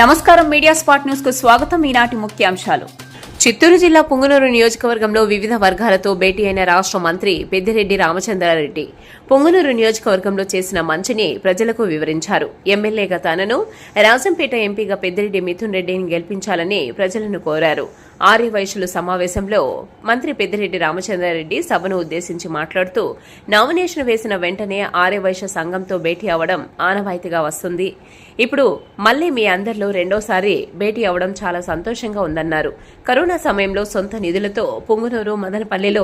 నమస్కారం media spot న్యూస్కు స్వాగతం. ఈనాటి ముఖ్యాంశాలు చిత్తూరు జిల్లా పొంగునూరు నియోజకవర్గంలో వివిధ వర్గాలతో భేటీ అయిన రాష్ట్ర మంత్రి పెద్దిరెడ్డి రామచంద్రారెడ్డి పొంగునూరు నియోజకవర్గంలో చేసిన మంచిని ప్రజలకు వివరించారు. ఎమ్మెల్యేగా తనను రాజంపేట ఎంపీగా పెద్దిరెడ్డి మిథున్ రెడ్డిని గెలిపించాలని ప్రజలను కోరారు. ఆర్యవైశ్యుల సమావేశంలో మంత్రి పెద్దిరెడ్డి రామచంద్రారెడ్డి సభను ఉద్దేశించి మాట్లాడుతూ నామినేషన్ వేసిన వెంటనే ఆర్యవైశ్య సంఘంతో భేటీ అవడం ఆనవాయితీగా వస్తుంది. ఇప్పుడు మళ్ళీ మీ అందరిలో రెండోసారి భేటీ అవడం చాలా సంతోషంగా ఉందన్నారు. కరోనా సమయంలో సొంత నిధులతో పుంగునూరు మదనపల్లిలో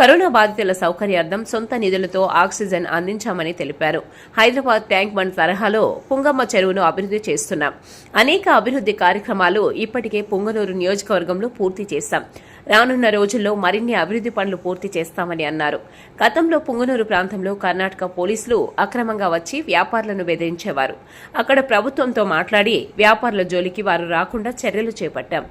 కరోనా బాధితుల సౌకర్యార్థం సొంత నిధులతో ఆక్సిజన్ అందించామని తెలిపారు. హైదరాబాద్ ట్యాంక్ బండ్ తరహాలో పుంగమ్మ చెరువును అభివృద్ధి చేస్తున్నాం. అనేక అభివృద్ధి కార్యక్రమాలు ఇప్పటికే పుంగనూరు నియోజకవర్గంలో పూర్తి చేశాం. రానున్న రోజుల్లో మరిన్ని అభివృద్ధి పనులు పూర్తి చేస్తామని అన్నారు. గతంలో పుంగునూరు ప్రాంతంలో కర్ణాటక పోలీసులు అక్రమంగా వచ్చి వ్యాపారులను బెదిరించేవారు. అక్కడ ప్రభుత్వంతో మాట్లాడి వ్యాపారుల జోలికి వారు రాకుండా చర్యలు చేపట్టాం.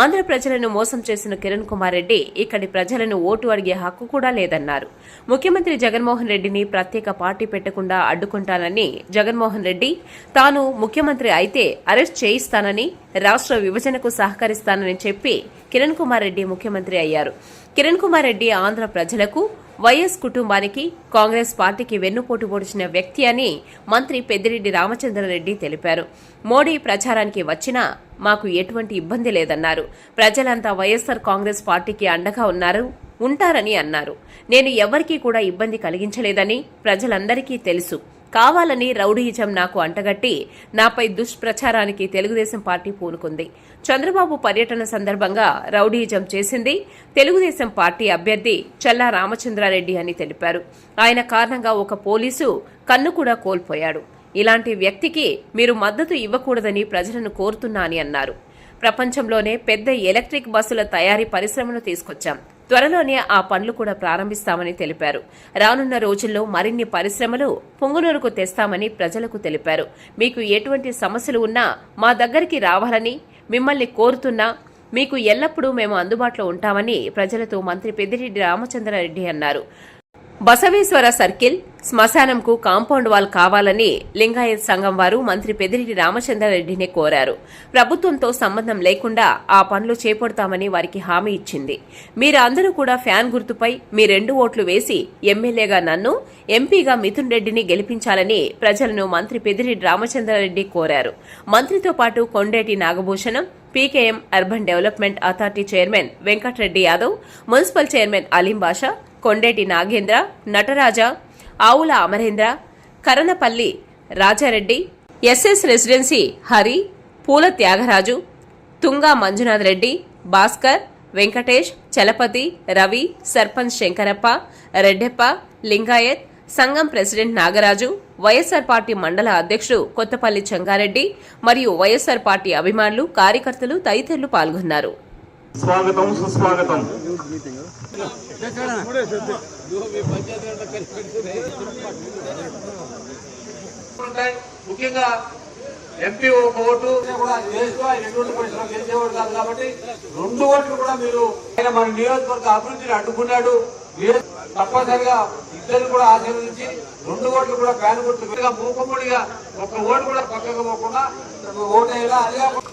ఆంధ్ర ప్రజలను మోసం చేసిన కిరణ్ కుమార్ రెడ్డి ఇక్కడి ప్రజలను ఓటు అడిగే హక్కు కూడా లేదన్నారు. ముఖ్యమంత్రి జగన్మోహన్ రెడ్డిని ప్రత్యేక పార్టీ పెట్టకుండా అడ్డుకుంటానని జగన్మోహన్ రెడ్డి తాను ముఖ్యమంత్రి అయితే అరెస్ట్ చేయిస్తానని రాష్ట్ర విభజనకు సహకరిస్తానని చెప్పి కిరణ్ కుమార్ రెడ్డి ముఖ్యమంత్రి అయ్యారు. కిరణ్ కుమార్ రెడ్డి ఆంధ్ర ప్రజలకు వైఎస్ కుటుంబానికి కాంగ్రెస్ పార్టీకి వెన్నుపోటు పొడిచిన వ్యక్తి అని మంత్రి పెద్దిరెడ్డి రామచంద్రారెడ్డి తెలిపారు. మోడీ ప్రచారానికి వచ్చినా మాకు ఎటువంటి ఇబ్బంది లేదన్నారు. ప్రజలంతా వైఎస్సార్ కాంగ్రెస్ పార్టీకి అండగా ఉన్నారు ఉంటారని అన్నారు. నేను ఎవరికీ కూడా ఇబ్బంది కలిగించలేదని ప్రజలందరికీ తెలుసు. కావాలని రౌడీయిజం నాకు అంటగట్టి నాపై దుష్ప్రచారానికి తెలుగుదేశం పార్టీ పూనుకుంది. చంద్రబాబు పర్యటన సందర్భంగా రౌడీయిజం చేసింది తెలుగుదేశం పార్టీ అభ్యర్థి చల్లా రామచంద్రారెడ్డి అని తెలిపారు. ఆయన కారణంగా ఒక పోలీసు కన్ను కూడా కోల్పోయాడు. ఇలాంటి వ్యక్తికి మీరు మద్దతు ఇవ్వకూడదని ప్రజలను కోరుతున్నా అని అన్నారు. ప్రపంచంలోనే పెద్ద ఎలక్ట్రిక్ బస్సుల తయారీ పరిశ్రమను తీసుకొచ్చాం. త్వరలోనే ఆ పనులు కూడా ప్రారంభిస్తామని తెలిపారు. రానున్న రోజుల్లో మరిన్ని పరిశ్రమలు పొంగునూరుకు తెస్తామని ప్రజలకు తెలిపారు. మీకు ఎటువంటి సమస్యలు ఉన్నా మా దగ్గరికి రావాలని మిమ్మల్ని కోరుతున్నా మీకు ఎల్లప్పుడూ మేము అందుబాటులో ఉంటామని ప్రజలతో మంత్రి పెద్దిరెడ్డి రామచంద్రారెడ్డి అన్నారు. బసవేశ్వర సర్కిల్ శ్మశానంకు కాంపౌండ్ వాల్ కావాలని లింగాయత్ సంఘం వారు మంత్రి పెదిరెడ్డి రామచంద్రారెడ్డిని కోరారు. ప్రభుత్వంతో సంబంధం లేకుండా ఆ పనులు చేపడతామని వారికి హామీ ఇచ్చింది. మీరందరూ కూడా ఫ్యాన్ గుర్తుపై మీ రెండు ఓట్లు వేసి ఎమ్మెల్యేగా నన్ను ఎంపీగా మిథున్ రెడ్డిని గెలిపించాలని ప్రజలను మంత్రి పెదిరెడ్డి రామచంద్రారెడ్డి కోరారు. మంత్రితో పాటు Kondeti Nagabhushanam PKM urban development authority chairman Venkat Reddy Yadav municipal chairman Aleem Basha Kondeti Nagendra Nataraja Avula Amarendra Karanapalli Raja Reddy SS residency Hari Pula Thyagaraju Tunga Manjunath Reddy Bhaskar Venkatesh Chalapathi Ravi sarpanch Shankarappa Reddeppa Lingayat సంఘం ప్రెసిడెంట్ నాగరాజు వైఎస్సార్ పార్టీ మండల అధ్యక్షుడు కొత్తపల్లి చంగారెడ్డి మరియు వైఎస్సార్ పార్టీ అభిమానులు కార్యకర్తలు తదితరులు పాల్గొన్నారు. స్వాగతం సుస్వాగతం. ఉంటాయి. ముఖ్యంగా ఎంపీ ఒక ఓటు. కూడా ఎటువంటి పరిశ్రమ గెలిచేవాడు కాదు కాబట్టి రెండు ఓట్లు కూడా మీరు ఆయన మన నియోజకవర్గ అభివృద్ధిని అడ్డుకున్నాడు. తప్పనిసరిగా ఇద్దరు కూడా ఆశీర్వదించి రెండు ఓట్లు కూడా ఫ్యాన్ గుర్తుగా మూకముడిగా ఒక ఓటు కూడా పక్కకు పోకుండా ఓటు వేయాలా? అది కాకుండా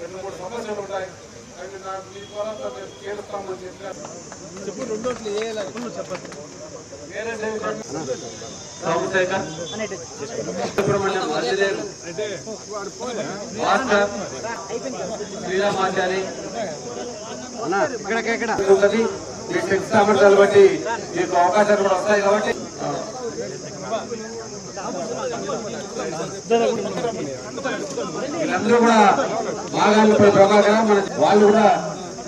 రెండు మూడు సమస్యలు ఉంటాయి అవి నాకు మీ ద్వారా మేము చేస్తామని చెప్పారు వేరే సోమశేఖర్ సుబ్రహ్మణ్యం వజ్రదేవ్ భాస్కర్ శ్రీరామాచారి ఉన్నది మీ శక్తి సామర్థ్యాలు బట్టి మీకు అవకాశాలు కూడా వస్తాయి కాబట్టి వీళ్ళందరూ కూడా మాగాళ్ళపై ప్రభాకర మన వాళ్ళు కూడా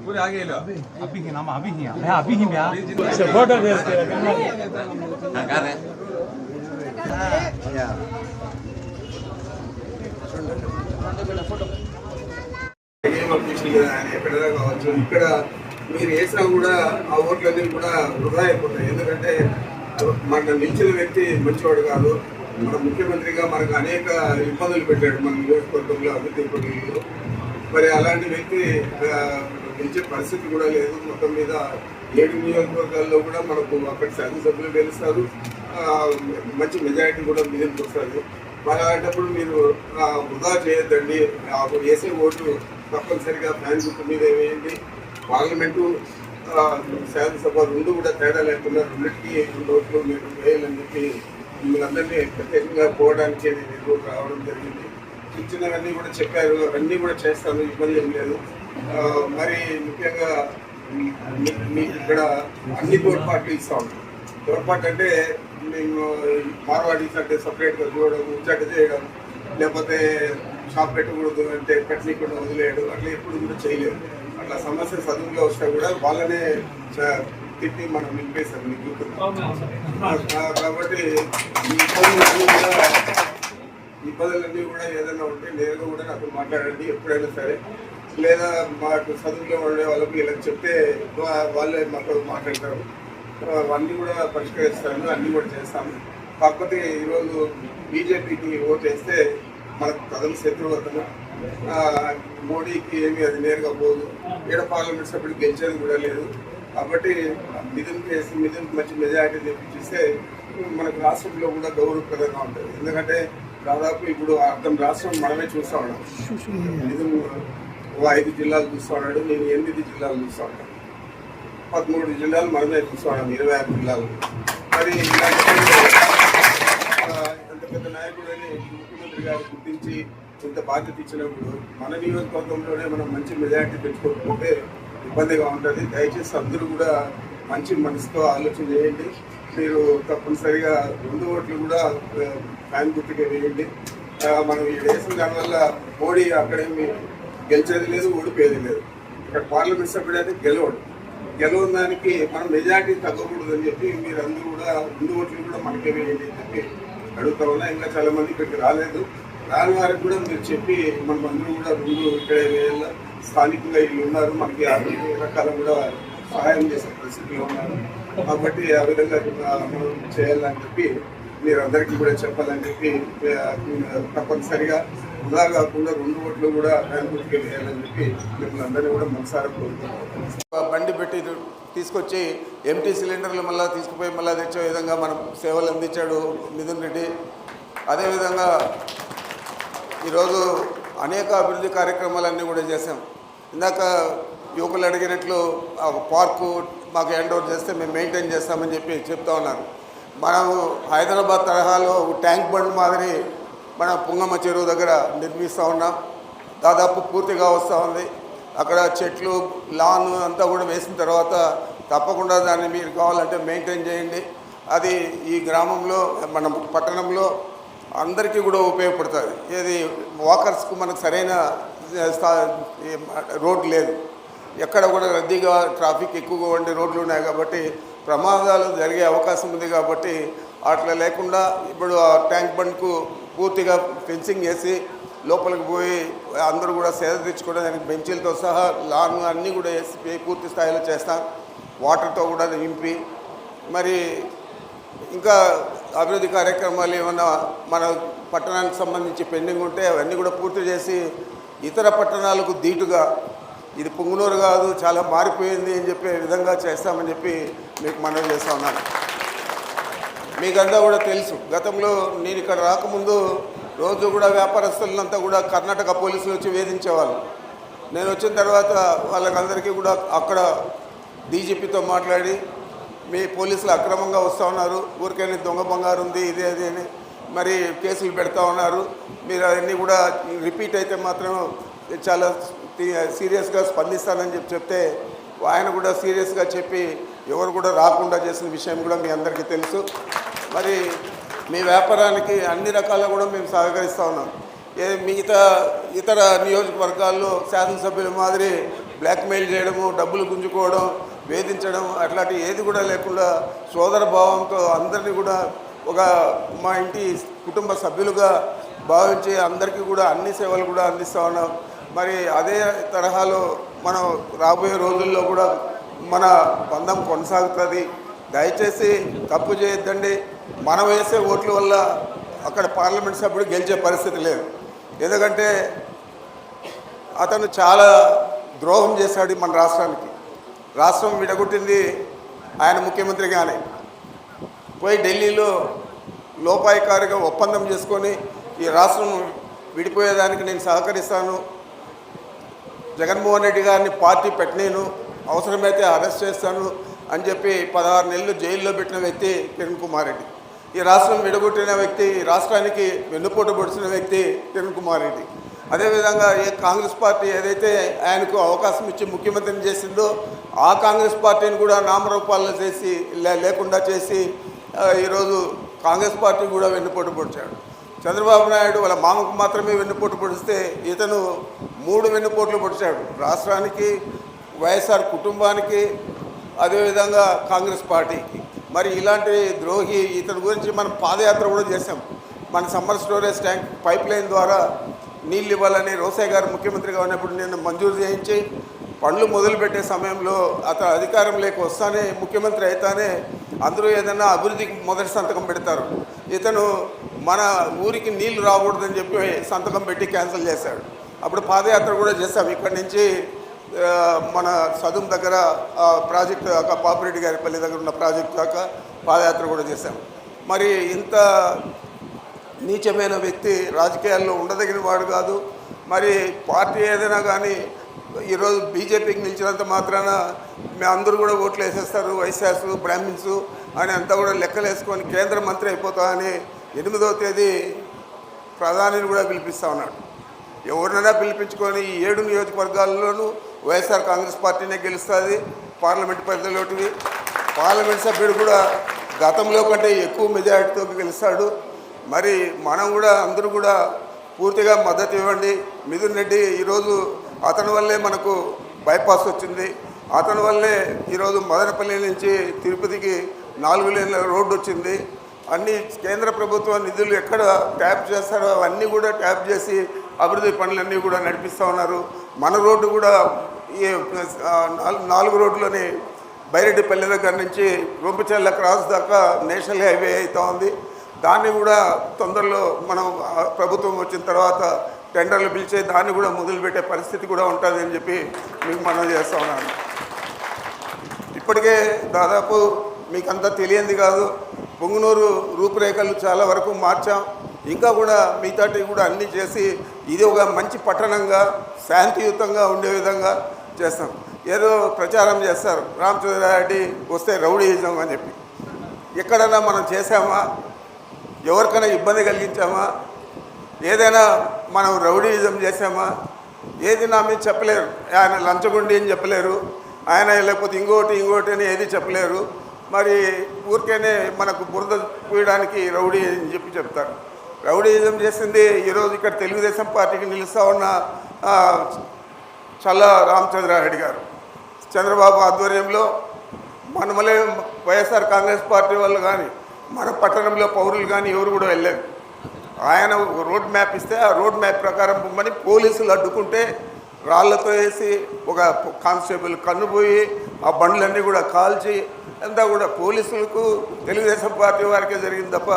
पूरे आगे लो अभी ही नाम अभी ही मैं अभी ही मैं फोटो ఏం అనిపించింది కదా ఆయన ఎక్కడైనా కావచ్చు ఇక్కడ మీరు వేసినా కూడా ఆ ఓట్లన్నీ కూడా వృధా అయిపోతాయి ఎందుకంటే మన నిలిచిన వ్యక్తి మంచివాడు కాదు మన ముఖ్యమంత్రిగా మనకు అనేక ఇబ్బందులు పెట్టాడు మన నియోజకవర్గంలో అభివృద్ధి ఇబ్బందులు మరి అలాంటి వ్యక్తి ఆ, గెలిచే పరిస్థితి కూడా లేదు. మొత్తం మీద ఏడు నియోజకవర్గాల్లో కూడా మనకు అక్కడ శాసనసభ్యులు గెలుస్తారు. మంచి మెజారిటీ కూడా మీదకి వస్తారు మరి అలాంటప్పుడు మీరు వృధా చేయొద్దండి. ఆ వేసే ఓటు తప్పనిసరిగా ఫ్యాన్ గుర్తు మీద వేయండి. పార్లమెంటు శాసనసభ రెండు కూడా తేడా లేకుండా రెండింటికి రెండు ఓట్లు మీరు వేయాలని చెప్పి మిమ్మల్ని ప్రత్యేకంగా పోవడానికి నేను రావడం జరిగింది. ఇచ్చినవన్నీ కూడా చెప్పారు. అన్నీ కూడా చేస్తాను. ఇబ్బంది ఏం లేదు. మరి ముఖ్యంగా మీకు ఇక్కడ అన్ని తోడ్పాట్లు ఇస్తా. ఉంటాం తోడ్పాటు అంటే మేము మార్వాడీస్ అంటే సపరేట్గా చూడడం ముచ్చట చేయడం లేకపోతే షాప్ పెట్టకూడదు అంటే పెట్టనీకుండా వదిలేయడం అట్లా ఎప్పుడు కూడా చేయలేదు అట్లా సమస్య చదువులో వస్తే కూడా వాళ్ళనే తిట్టి మనం నింపేసాం మీకు కాబట్టి ఈ కూడా ఇబ్బందులన్నీ కూడా ఏదైనా ఉంటే నేరుగా కూడా నాకు మాట్లాడండి ఎప్పుడైనా సరే. లేదా మాకు చదువులో ఉండే వాళ్ళకి ఇలా చెప్తే వాళ్ళే మాతో మాట్లాడతారు. అన్నీ కూడా పరిష్కరిస్తాను అన్నీ కూడా చేస్తాము. కాకపోతే ఈరోజు బీజేపీకి ఓటు వేస్తే మనకు ప్రథమ శత్రువు అతను మోడీకి ఏమి అది నేరుగా పోదు. ఏడ పార్లమెంట్ సభ్యుడు గెలిచేది కూడా లేదు. కాబట్టి మిథున్ చేసి మిథున్ మంచి మెజారిటీ తెప్పించేస్తే మనకు రాష్ట్రంలో కూడా గౌరవప్రదంగా ఉంటుంది. ఎందుకంటే దాదాపు ఇప్పుడు అర్థం రాష్ట్రం మనమే చూస్తా ఉన్నాం. మిథున్ నువ్వు ఐదు జిల్లాలు చూస్తా ఉన్నాడు నేను ఎనిమిది జిల్లాలు చూస్తా పదమూడు జిల్లాలు మనమే చూస్తాడు ఇరవై ఆరు జిల్లాలు. మరి ఇంత పెద్ద నాయకుడని ముఖ్యమంత్రి గారు గుర్తించి ఇంత బాధ్యత ఇచ్చినప్పుడు మన నియోజకవర్గంలోనే మనం మంచి మెజార్టీ తెచ్చుకోకపోతే ఇబ్బందిగా ఉంటుంది. దయచేసి అందరూ కూడా మంచి మనసుతో ఆలోచన చేయండి. మీరు తప్పనిసరిగా రెండు ఓట్లు కూడా ఫ్యాన్ గుర్తుకే వేయండి. మనం ఈ దేశం దానివల్ల మోడీ అక్కడేమి గెలిచేది లేదు ఓడిపోయేది లేదు. ఇక్కడ పార్లమెంట్ సభ్యుడు అయితే గెలవడు. గెలవని దానికి మనం మెజార్టీ తగ్గకూడదు అని చెప్పి మీరు అందరూ కూడా ముందు ఓట్లు కూడా మనకే వేయండి అని చెప్పి అడుగుతా ఉన్నా. ఇంకా చాలా మంది ఇక్కడికి రాలేదు. రాని వారికి కూడా మీరు చెప్పి మనం అందరూ కూడా రెండు ఇక్కడే వేయాల? స్థానికంగా వీళ్ళు ఉన్నారు. మనకి అన్ని రకాల కూడా సహాయం చేసే పరిస్థితిలో ఉన్నారు. కాబట్టి ఆ విధంగా మనం చేయాలని చెప్పి మీరందరికీ కూడా చెప్పాలని చెప్పి తప్పనిసరిగా ఇలా కాకుండా రెండు ఓట్లు కూడా బ్యాంకుకి వేయాలని చెప్పి మిమ్మల్ని అందరినీ కూడా మనసారా కోరుతున్నాం బండి పెట్టి తీసుకొచ్చి ఎంటీ సిలిండర్లు మళ్ళీ తీసుకుపోయి మళ్ళీ తెచ్చే విధంగా మనం సేవలు అందించాడు మిథున్ రెడ్డి. అదేవిధంగా ఈరోజు అనేక అభివృద్ధి కార్యక్రమాలన్నీ కూడా చేశాం. ఇందాక యువకులు అడిగినట్లు ఆ పార్కు మాకు హ్యాండ్ ఓవర్ చేస్తే మేము మెయింటైన్ చేస్తామని చెప్పి చెప్తా ఉన్నారు. మనము హైదరాబాద్ తరహాలో ట్యాంక్ బండ్ మాదిరి మన పుంగమ్మ చెరువు దగ్గర నిర్మిస్తూ ఉన్నాం. దాదాపు పూర్తిగా వస్తూ ఉంది. అక్కడ చెట్లు లాన్ అంతా కూడా వేసిన తర్వాత తప్పకుండా దాన్ని మీరు కావాలంటే మెయింటైన్ చేయండి. అది ఈ గ్రామంలో మన పట్టణంలో అందరికీ కూడా ఉపయోగపడుతుంది. ఏది వాకర్స్కు మనకు సరైన స్థా- రోడ్ లేదు. ఎక్కడ కూడా రద్దీగా ట్రాఫిక్ ఎక్కువగా ఉండే రోడ్లు ఉన్నాయి కాబట్టి ప్రమాదాలు జరిగే అవకాశం ఉంది కాబట్టి అట్లా లేకుండా ఇప్పుడు ఆ ట్యాంక్ బండ్కు పూర్తిగా ఫెన్సింగ్ వేసి లోపలికి పోయి అందరూ కూడా సేద తెచ్చుకోవడానికి బెంచీలతో సహా లాన్ అన్నీ కూడా వేసి పూర్తి స్థాయిలో చేస్తాం. వాటర్తో కూడా నింపి మరి ఇంకా అభివృద్ధి కార్యక్రమాలు ఏమన్నా మన పట్టణానికి సంబంధించి పెండింగ్ ఉంటే అవన్నీ కూడా పూర్తి చేసి ఇతర పట్టణాలకు ధీటుగా ఇది పొంగునూరు కాదు చాలా మారిపోయింది అని చెప్పే విధంగా చేస్తామని చెప్పి మీకు మనవి చేస్తా ఉన్నాను. మీకంతా కూడా తెలుసు. గతంలో నేను ఇక్కడ రాకముందు రోజు కూడా వ్యాపారస్తులంతా కూడా కర్ణాటక పోలీసులు వచ్చి వేధించేవాళ్ళు. నేను వచ్చిన తర్వాత వాళ్ళకందరికీ కూడా అక్కడ డీజీపీతో మాట్లాడి మీ పోలీసులు అక్రమంగా వస్తూ ఉన్నారు ఊరికైనా దొంగ బంగారు ఉంది ఇదే అది అని మరి కేసులు పెడతా ఉన్నారు. మీరు అవన్నీ కూడా రిపీట్ అయితే మాత్రం చాలా సీరియస్గా స్పందిస్తానని చెప్పి చెప్తే ఆయన కూడా సీరియస్గా చెప్పి ఎవరు కూడా రాకుండా చేసిన విషయం కూడా మీ అందరికీ తెలుసు. మరి మీ వ్యాపారానికి అన్ని రకాల కూడా మేము సహకరిస్తూ ఉన్నాం. ఏ మిగతా ఇతర నియోజకవర్గాల్లో శాసనసభ్యుల మాదిరి బ్లాక్మెయిల్ చేయడము డబ్బులు గుంజుకోవడం వేధించడం అట్లాంటి ఏది కూడా లేకుండా సోదర భావంతో అందరినీ కూడా ఒక మా ఇంటి కుటుంబ సభ్యులుగా భావించి అందరికీ కూడా అన్ని సేవలు కూడా అందిస్తూ ఉన్నాం. మరి అదే తరహాలో మనం రాబోయే రోజుల్లో కూడా మన బంధం కొనసాగుతుంది. దయచేసి తప్పు చేయొద్దండి. మనం వేసే ఓట్ల వల్ల అక్కడ పార్లమెంట్ సభ్యుడు గెలిచే పరిస్థితి లేదు. ఎందుకంటే అతను చాలా ద్రోహం చేశాడు మన రాష్ట్రానికి. రాష్ట్రం విడగొట్టింది ఆయన ముఖ్యమంత్రిగానే పోయి ఢిల్లీలో లోపాయికారిగా ఒప్పందం చేసుకొని ఈ రాష్ట్రం విడిపోయేదానికి నేను సహకరిస్తాను. జగన్మోహన్ రెడ్డి గారిని పార్టీ పెట్టలేను అవసరమైతే అరెస్ట్ చేస్తాను అని చెప్పి పదహారు నెలలు జైల్లో పెట్టిన వ్యక్తి కిరణ్ కుమార్ రెడ్డి. ఈ రాష్ట్రం విడగొట్టిన వ్యక్తి ఈ రాష్ట్రానికి వెన్నుపోటు పొడిచిన వ్యక్తి కిరణ్ కుమార్ రెడ్డి. అదేవిధంగా ఏ కాంగ్రెస్ పార్టీ ఏదైతే ఆయనకు అవకాశం ఇచ్చి ముఖ్యమంత్రిని చేసిందో ఆ కాంగ్రెస్ పార్టీని కూడా నామరూపాలను చేసి లే- లేకుండా చేసి ఈరోజు కాంగ్రెస్ పార్టీ కూడా వెన్నుపోటు పొడిచాడు. చంద్రబాబు నాయుడు వాళ్ళ మామకు మాత్రమే వెన్నుపోటు పొడిస్తే ఇతను మూడు వెన్నుపోట్లు పొడిచాడు. రాష్ట్రానికి వైఎస్ఆర్ కుటుంబానికి అదేవిధంగా కాంగ్రెస్ పార్టీకి. మరి ఇలాంటి ద్రోహి ఇతని గురించి మనం పాదయాత్ర కూడా చేశాం. మన summer storage tank pipeline ద్వారా నీళ్ళు ఇవ్వాలని రోసయ్య గారు ముఖ్యమంత్రిగా ఉన్నప్పుడు నేను మంజూరు చేయించి పనులు మొదలుపెట్టే సమయంలో అతను అధికారం లేక వస్తానే ముఖ్యమంత్రి అయితేనే అందరూ ఏదైనా అభివృద్ధికి మొదటి సంతకం పెడతారు. ఇతను మన ఊరికి నీళ్ళు రాకూడదని చెప్పి సంతకం పెట్టి క్యాన్సిల్ చేశాడు. అప్పుడు పాదయాత్ర కూడా చేశాం. ఇక్కడి నుంచి మన సదుం దగ్గర ఆ, ప్రాజెక్టు దాకా పాపిరెడ్డి గారి పల్లి దగ్గర ఉన్న ప్రాజెక్ట్ దాకా పాదయాత్ర కూడా చేశాం. మరి ఇంత నీచమైన వ్యక్తి రాజకీయాల్లో ఉండదగిన వాడు కాదు. మరి పార్టీ ఏదైనా కానీ ఈరోజు బీజేపీకి నిలిచినంత మాత్రాన అందరూ కూడా ఓట్లు వేసేస్తారు వైశాసులు బ్రాహ్మిన్స్ అని అంతా కూడా లెక్కలు వేసుకొని కేంద్ర మంత్రి అయిపోతా అని ఎనిమిదవ తేదీ ప్రధానిని కూడా పిలిపిస్తా ఉన్నాడు. ఎవరినైనా పిలిపించుకొని ఈ ఏడు నియోజకవర్గాల్లోనూ వైఎస్ఆర్ కాంగ్రెస్ పార్టీనే గెలుస్తుంది పార్లమెంట్ పరిధిలోటివి. పార్లమెంట్ సభ్యుడు కూడా గతంలో కంటే ఎక్కువ మెజారిటీతో గెలుస్తాడు. మరి మనం కూడా అందరూ కూడా పూర్తిగా మద్దతు ఇవ్వండి. మిథున్ రెడ్డి ఈరోజు అతని వల్లే మనకు బైపాస్ వచ్చింది. అతని వల్లే ఈరోజు మదనపల్లి నుంచి తిరుపతికి నాలుగు లేన్ల రోడ్డు వచ్చింది. అన్ని కేంద్ర ప్రభుత్వ నిధులు ఎక్కడ ట్యాప్ చేస్తారో అవన్నీ కూడా ట్యాప్ చేసి అభివృద్ధి పనులన్నీ కూడా నడిపిస్తూ ఉన్నారు. మన రోడ్డు కూడా ఈ నాలుగు- నాలుగు రోడ్లని బైరెడ్డిపల్లి దగ్గర నుంచి రొంపిచెల్ల క్రాస్ దాకా నేషనల్ హైవే అవుతూ ఉంది. దాన్ని కూడా తొందరలో మనం ప్రభుత్వం వచ్చిన తర్వాత టెండర్లు పిలిచే దాన్ని కూడా మొదలుపెట్టే పరిస్థితి కూడా ఉంటుంది అని చెప్పి మీకు మనం చేస్తా ఉన్నాను. ఇప్పటికే దాదాపు మీకు తెలియంది కాదు. పొంగునూరు రూపురేఖలు చాలా వరకు మార్చాం. ఇంకా కూడా మిగతాటి కూడా అన్నీ చేసి ఇది ఒక మంచి పట్టణంగా శాంతియుతంగా ఉండే విధంగా చేస్తాం. ఏదో ప్రచారం చేస్తారు. రామచంద్రారెడ్డి వస్తే రౌడీయిజం అని చెప్పి. ఎక్కడైనా మనం చేసామా ఎవరికైనా ఇబ్బంది కలిగించామా? ఏదైనా మనం రౌడీయిజం చేసామా ఏది నా మీద చెప్పలేరు. ఆయన లంచగుండి అని చెప్పలేరు. ఆయన లేకపోతే ఇంకోటి ఇంకోటి అని ఏది చెప్పలేరు. మరి ఊరికేనే మనకు బురద పూయడానికి రౌడీ అని చెప్పి చెప్తారు. రౌడీజం చేసింది ఈరోజు ఇక్కడ తెలుగుదేశం పార్టీకి నిలుస్తూ ఉన్న చల్ల రామచంద్రారెడ్డి గారు. చంద్రబాబు ఆధ్వర్యంలో మనమలే వైఎస్ఆర్ కాంగ్రెస్ పార్టీ వాళ్ళు కానీ మన పట్టణంలో పౌరులు కానీ ఎవరు కూడా వెళ్ళారు ఆయన ఒక రోడ్ మ్యాప్ ఇస్తే ఆ రోడ్ మ్యాప్ ప్రకారం పొమ్మని పోలీసులు అడ్డుకుంటే రాళ్ళతో వేసి ఒక కానిస్టేబుల్ కన్నుపోయి ఆ బండ్లన్నీ కూడా కాల్చి అంతా కూడా పోలీసులకు తెలుగుదేశం పార్టీ వారికే జరిగింది తప్ప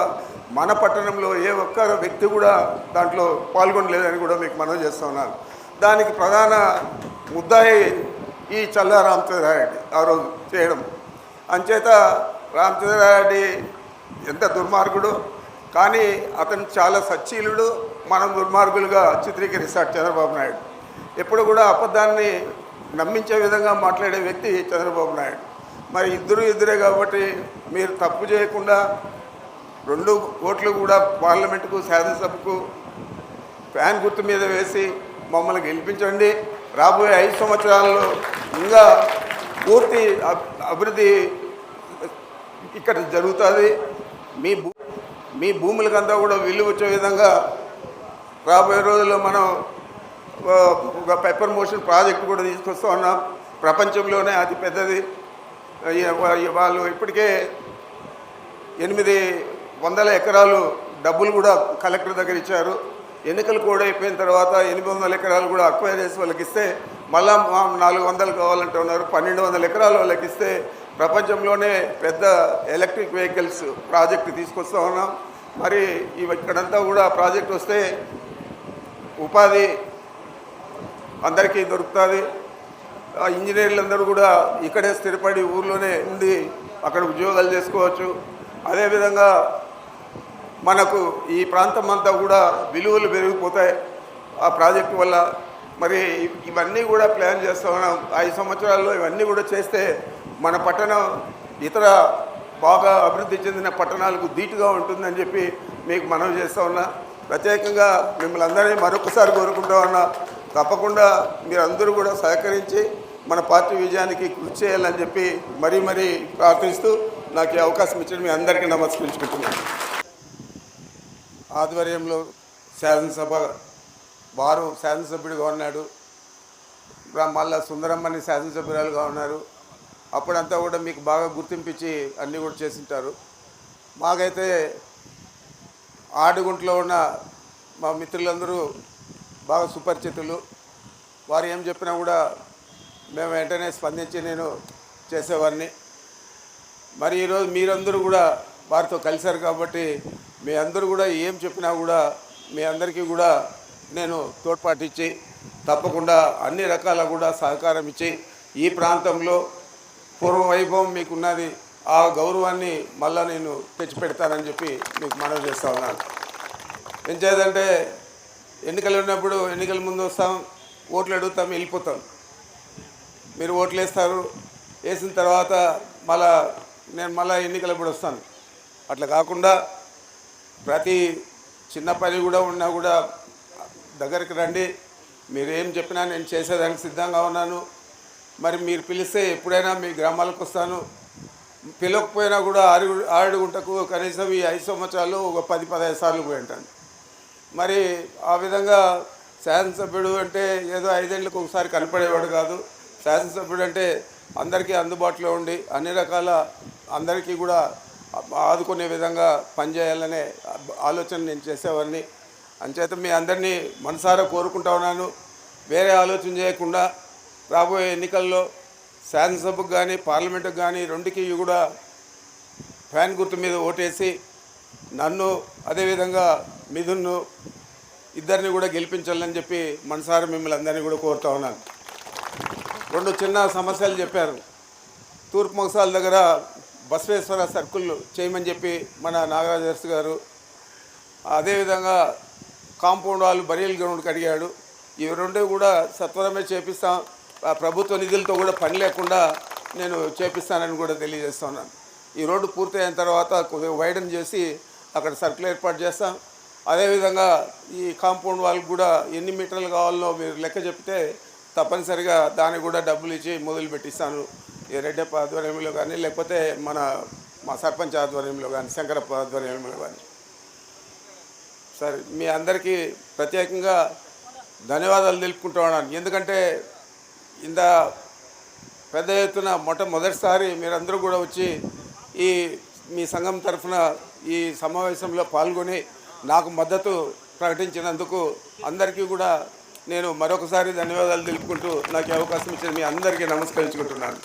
మన పట్టణంలో ఏ ఒక్క వ్యక్తి కూడా దాంట్లో పాల్గొనలేదని కూడా మీకు మనం చేస్తూ ఉన్నాను. దానికి ప్రధాన ముద్దాయి ఈ చల్లా రామచంద్రారెడ్డి ఆ రోజు చేయడం. అంచేత రామచంద్రారెడ్డి ఎంత దుర్మార్గుడు కానీ అతను చాలా సచ్చీలుడు మనం దుర్మార్గులుగా చిత్రీకరిస్తాడు చంద్రబాబు నాయుడు. ఎప్పుడు కూడా అబద్ధాన్ని నమ్మించే విధంగా మాట్లాడే వ్యక్తి చంద్రబాబు నాయుడు. మరి ఇద్దరు ఇద్దరే కాబట్టి మీరు తప్పు చేయకుండా రెండు ఓట్లు కూడా పార్లమెంటుకు శాసనసభకు ఫ్యాన్ గుర్తు మీద వేసి మమ్మల్ని గెలిపించండి. రాబోయే ఐదు సంవత్సరాల్లో ఇంకా పూర్తి అభివృద్ధి ఇక్కడ జరుగుతుంది. మీ భూ మీ భూములకంతా కూడా విలువ వచ్చే విధంగా రాబోయే రోజుల్లో మనం ఒక పెప్పర్ మోషన్ ప్రాజెక్ట్ కూడా తీసుకొస్తా ఉన్నాం. ప్రపంచంలోనే అతి పెద్దది వాళ్ళు ఇప్పటికే ఎనిమిది వందల ఎకరాలు డబ్బులు కూడా కలెక్టర్ దగ్గర ఇచ్చారు. ఎన్నికలు కూడా అయిపోయిన తర్వాత ఎనిమిది వందల ఎకరాలు కూడా అక్వైర్ చేసి వాళ్ళకి ఇస్తే మళ్ళా నాలుగు వందలు కావాలంటే ఉన్నారు. పన్నెండు వందల ఎకరాలు వాళ్ళకి ఇస్తే ప్రపంచంలోనే పెద్ద ఎలక్ట్రిక్ వెహికల్స్ ప్రాజెక్ట్ తీసుకొస్తా ఉన్నాం. మరి ఇవి ఇక్కడంతా కూడా ప్రాజెక్ట్ వస్తే ఉపాధి అందరికీ దొరుకుతుంది. ఇంజనీర్లు అందరూ కూడా ఇక్కడే స్థిరపడి ఊర్లోనే ఉండి అక్కడ ఉద్యోగాలు చేసుకోవచ్చు. అదేవిధంగా మనకు ఈ ప్రాంతం అంతా కూడా విలువలు పెరిగిపోతాయి. ఆ ప్రాజెక్టు వల్ల మరి ఇవన్నీ కూడా ప్లాన్ చేస్తా ఉన్నాం. ఐదు సంవత్సరాల్లో ఇవన్నీ కూడా చేస్తే మన పట్టణం ఇతర బాగా అభివృద్ధి చెందిన పట్టణాలకు ధీటుగా ఉంటుందని చెప్పి మీకు మనవి చేస్తూ ఉన్నా. ప్రత్యేకంగా మిమ్మల్ని అందరినీ మరొకసారి కోరుకుంటూ ఉన్నా. తప్పకుండా మీరందరూ కూడా సహకరించి మన పార్టీ విజయానికి కృషి చేయాలని చెప్పి మరీ మరీ ప్రార్థిస్తూ నాకు ఈ అవకాశం ఇచ్చిన మీ అందరికీ నమస్కరించుకుంటున్నాను. ఆధ్వర్యంలో శాసనసభ వారు శాసనసభ్యుడిగా ఉన్నాడు. మళ్ళా సుందరమ్మని శాసనసభ్యురాలుగా ఉన్నారు. అప్పుడంతా కూడా మీకు బాగా గుర్తింపించి అన్నీ కూడా చేసింటారు. మాకైతే ఆడుగుంట్లో ఉన్న మా మిత్రులందరూ బాగా సుపరిచితులు. వారు ఏం చెప్పినా కూడా మేము వెంటనే స్పందించి నేను చేసేవాడిని మరి ఈరోజు మీరందరూ కూడా వారితో కలిశారు కాబట్టి మీ అందరూ కూడా ఏం చెప్పినా కూడా మీ అందరికీ కూడా నేను తోడ్పాటిచ్చి తప్పకుండా అన్ని రకాల కూడా సహకారం ఇచ్చి ఈ ప్రాంతంలో పూర్వ వైభవం మీకున్నది ఆ గౌరవాన్ని మళ్ళా నేను తెచ్చిపెడతానని చెప్పి మీకు మనవి చేస్తూ ఉన్నాను. ఏం చేయాలంటే ఎన్నికలు ఉన్నప్పుడు ఎన్నికల ముందు వస్తాం ఓట్లు అడుగుతాం వెళ్ళిపోతాం. మీరు ఓట్లు వేస్తారు వేసిన తర్వాత మళ్ళా నేను మళ్ళా ఎన్నికలప్పుడు వస్తాను. అట్లా కాకుండా ప్రతి చిన్న పని కూడా ఉన్నా కూడా దగ్గరికి రండి. మీరు ఏం చెప్పినా నేను చేసేదానికి సిద్ధంగా ఉన్నాను. మరి మీరు పిలిస్తే ఎప్పుడైనా మీ గ్రామాలకు వస్తాను. పిలవకపోయినా కూడా ఆరు ఆరుగుంటకు కనీసం ఈ ఐదు సంవత్సరాలు ఒక పది పదహైదు సార్లు పోయి ఉంటాను. మరి ఆ విధంగా శాసనసభ్యుడు అంటే ఏదో ఐదేళ్ళకి ఒకసారి కనపడేవాడు కాదు. శాసనసభ్యుడు అంటే అందరికీ అందుబాటులో ఉండి అన్ని రకాల అందరికీ కూడా ఆదుకునే విధంగా పనిచేయాలనే ఆలోచన నేను చేసేవాడిని. అంచేత మీ అందరినీ మనసారా కోరుకుంటా ఉన్నాను. వేరే ఆలోచన చేయకుండా రాబోయే ఎన్నికల్లో శాసనసభకు కానీ పార్లమెంటుకు కానీ రెండుకి కూడా ఫ్యాన్ గుర్తు మీద ఓటేసి నన్ను అదేవిధంగా మిథున్ను ఇద్దరిని కూడా గెలిపించాలని చెప్పి మనసారా మిమ్మల్ని అందరినీ కూడా కోరుతా ఉన్నాను. రెండు చిన్న సమస్యలు చెప్పారు. తూర్పు మొగసాల దగ్గర బసవేశ్వర సర్కిల్ చేయమని చెప్పి మన నాగరాజర్స్ గారు అదేవిధంగా కాంపౌండ్ వాళ్ళు బరియల్ గ్రౌండ్కి అడిగాడు. ఇవి రెండూ కూడా సత్వరమే చేపిస్తాం. ఆ ప్రభుత్వ నిధులతో కూడా పని లేకుండా నేను చేపిస్తానని కూడా తెలియజేస్తున్నాను ఈ రోడ్డు పూర్తయిన తర్వాత కొద్దిగా వైడన్ చేసి అక్కడ సర్కిల్ ఏర్పాటు చేస్తాం. అదేవిధంగా ఈ కాంపౌండ్ వాళ్ళకి కూడా ఎన్ని మీటర్లు కావాలో మీరు లెక్క చెప్తే తప్పనిసరిగా దానికి కూడా డబ్బులు ఇచ్చి మొదలు పెట్టిస్తాను. ఈ రెడ్డప్ప ఆధ్వర్యంలో కానీ లేకపోతే మన మా సర్పంచ్ ఆధ్వర్యంలో కానీ శంకరప్ప ఆధ్వర్యంలో కానీ. సరే మీ అందరికీ ప్రత్యేకంగా ధన్యవాదాలు తెలుపుకుంటూ ఉన్నాను. ఎందుకంటే ఇంత పెద్ద ఎత్తున మొట్టమొదటిసారి మీరందరూ కూడా వచ్చి ఈ మీ సంఘం తరఫున ఈ సమావేశంలో పాల్గొని నాకు మద్దతు ప్రకటించినందుకు అందరికీ కూడా నేను మరొకసారి ధన్యవాదాలు తెలుపుకుంటూ నాకు అవకాశం ఇచ్చిన మీ అందరికీ నమస్కరించుకుంటున్నాను.